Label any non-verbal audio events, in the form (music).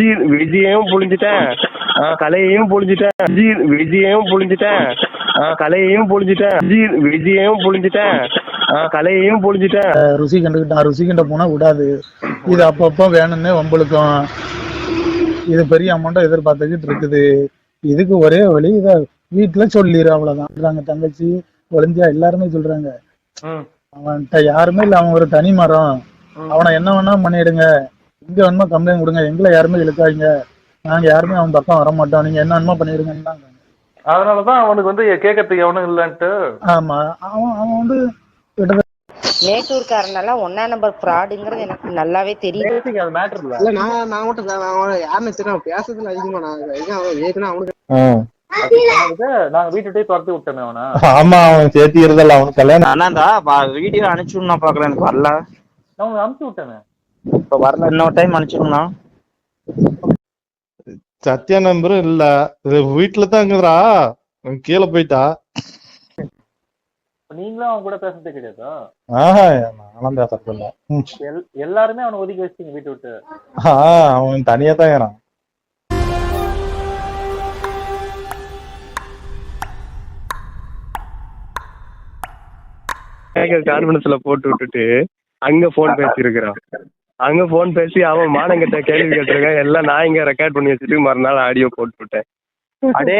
விஜய் விஜயையும் புழிஞ்சிட்டேன். கலையையும் புழிஞ்சிட்டேன். விஜய் விஜயையும் புழிஞ்சிட்டேன். கலையையும் புழிஞ்சிட்டேன். விஜய் விஜயையும் புழிஞ்சிட்டேன். கலையையும் புழிஞ்சிட்டேன். ருசி கண்டுக்கிட்டான். ருசி கண்ட போனா விடாது. இது அப்பப்போ வேணும்னே வம்பளுக்கும் இது பெரிய அமௌண்ட்டை எதிர்பார்த்துக்கிட்டு இருக்குது. இதுக்கு ஒரே வழி இதை வீட்டுல சொல்லிடு அவ்வளவுதான். தங்கச்சி ஒளிஞ்சா எல்லாருமே சொல்றாங்க. அவன்கிட்ட யாருமே இல்ல அவன் ஒரு தனி மரம். அவனை என்ன வேணா பண்ணிடுங்க. எங்க வேணுமோ கம்ப்ளைண்ட் கொடுங்க? எங்களை யாருமே இழுக்காதீங்க. நாங்க யாருமே அவன் பக்கம் வர மாட்டோம் நீங்க என்ன வேணுமோ பண்ணிடுங்கன்னு அதனாலதான் அவனுக்கு வந்து கேட்கறதுக்கு எவனும் இல்லன்ட்டு. ஆமா. அவன் அவன் வந்து கிட்டத்தட்ட ஒன்னா நம்பர் ஃப்ராடுங்கிறது எனக்கு நல்லாவே தெரியும் அது மேட்டர் இல்ல. நான் நான் மட்டும் யாருன்னு அவன் பேசுறதுல அதிகமா நான் ஏற்கனவே அவனுக்கு நாங்க வீட்டுட்டே துரத்தி விட்டோமே அவனை. ஆமா அவன் சேர்த்திக்கிறதில்ல அவனுக்கு கல்யாணம். அண்ணாந்தா வீடியோ அனுப்பிச்சுடணும் நான் பாக்குறேன். எனக்கு வரல. நான் அமுச்சு விட்டேனே. இப்ப வரல. இன்னொரு டைம் அனுப்பிச்சுடணும் சத்யா நம்பரும் இல்ல. வீட்டுல தான் இருக்குதுடா. அவன் கீழே போயிட்டா. நீங்களும் அவன் கூட பேசுறதே கிடையாதா? ஆஹா நானும் பேசுறது இல்ல. எல்லாருமே அவனை ஒதுக்கி வச்சிட்டீங்க வீட்டை விட்டு. ஆ, அவன் தனியா தான் போட்டு விட்டுட்டு அங்க போன் பேசியிருக்கிறான். அங்க போன் பேசி அவன் மானங்கிட்ட கேள்வி கேட்டிருக்கான். எல்லாம் நான் இங்க ரெக்கார்ட் பண்ணி வச்சுட்டு மறுநாள் ஆடியோ போட்டு விட்டேன் (laughs) அடே